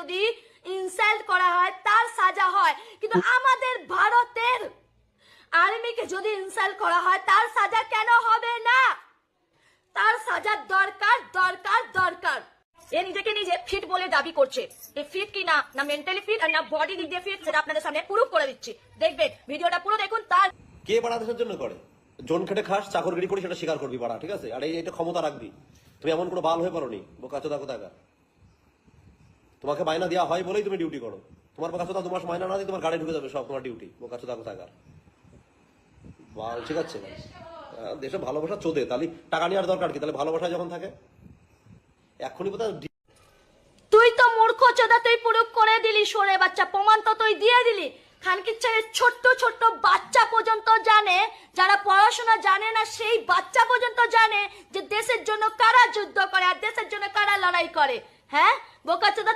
যদি ইনসাল্ট করা হয়, তার সাজা হয়। কিন্তু আমাদের ভারতের আর্মিকে যদি ইনসাল্ট করা হয়, তার সাজা কেন হবে না? তার সাজার দরকার দরকার দরকার। এ নিজেকে নিজে ফিট বলে দাবি করছে। ফিট কি না? না মেন্টালি ফিট আর না বডি দিক দিয়ে ফিট সেটা আপনাদের সামনে প্রুফ করে দিচ্ছি। দেখবেন, ভিডিওটা পুরো দেখুন, তার কে বাড়া দেশের জন্য করে? জন খেটে খাস সেটা স্বীকার করবি বাড়া, ঠিক আছে? আর এই এটা ক্ষমতা রাখবি। তুমি এমন কোনো বাল হয়ে পারোনি, বোকা, চোদা তোমাকে মাইনা দেওয়া হয় বলেই তুমি ডিউটি করো। তোমার চোদা তোমার মাইনা না দিয়ে তোমার গাড়ি ঢুকে যাবে সব, তোমার ডিউটি বোকা চোদা কোথাকার? বাল, ঠিক আছে? দেশে ভালোবাসা চোদে, তাহলে টাকা নেওয়ার দরকার কি? তাহলে ভালোবাসা যখন থাকে, এক্ষুনি বোধহয় তুই তো মূর্খ চোদা, তুই প্রুফ করে দিলি, সরে বাচ্চা, প্রমাণ তো তুই দিয়ে দিলি। ছোট্ট ছোট্ট বাচ্চা পর্যন্ত জানে, যারা পড়াশোনা জানে না, সেই বাচ্চা পর্যন্ত জানে যে দেশের জন্য কারা যুদ্ধ করে আর দেশের জন্য কারা লড়াই করে। হ্যাঁ? বোকা চোদা